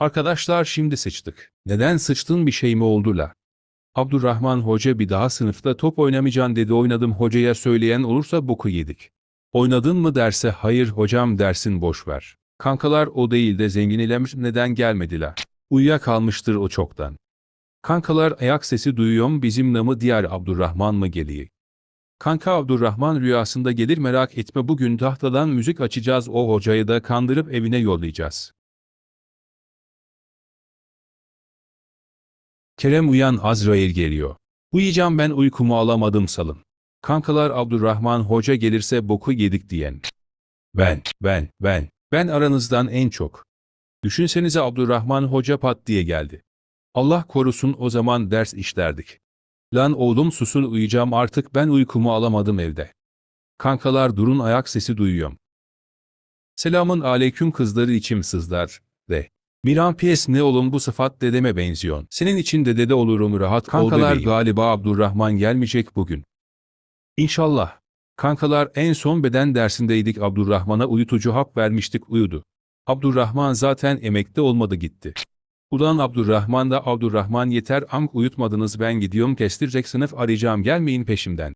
Arkadaşlar şimdi sıçtık. Neden sıçtın bir şey mi oldu la? Abdurrahman Hoca bir daha sınıfta top oynamayacaksın dedi oynadım hocaya söyleyen olursa boku yedik. Oynadın mı derse hayır hocam dersin boş ver. Kankalar o değil de zengin ilemiş neden gelmediler. Uyuyakalmıştır o çoktan. Kankalar ayak sesi duyuyorum bizim namı diğer Abdurrahman mı geliyor? Kanka Abdurrahman rüyasında gelir merak etme bugün tahtadan müzik açacağız o hocayı da kandırıp evine yollayacağız. Kerem uyan Azrail geliyor. Uyuyacağım ben uykumu alamadım salın. Kankalar Abdurrahman Hoca gelirse boku yedik diyen. Ben, ben, ben, ben aranızdan en çok. Düşünsenize Abdurrahman Hoca pat diye geldi. Allah korusun o zaman ders işlerdik. Lan oğlum susun uyuyacağım artık ben uykumu alamadım evde. Kankalar durun ayak sesi duyuyorum. Selamın aleyküm kızları içim sızlar. Miran piyes ne oğlum bu sıfat dedeme benziyor. Senin için de dede olurum rahat Kankalar galiba Abdurrahman gelmeyecek bugün. İnşallah. Kankalar en son beden dersindeydik Abdurrahman'a uyutucu hap vermiştik uyudu. Abdurrahman zaten emekli olmadı gitti. Ulan Abdurrahman da Abdurrahman yeter amk uyutmadınız ben gidiyorum kestirecek sınıf arayacağım gelmeyin peşimden.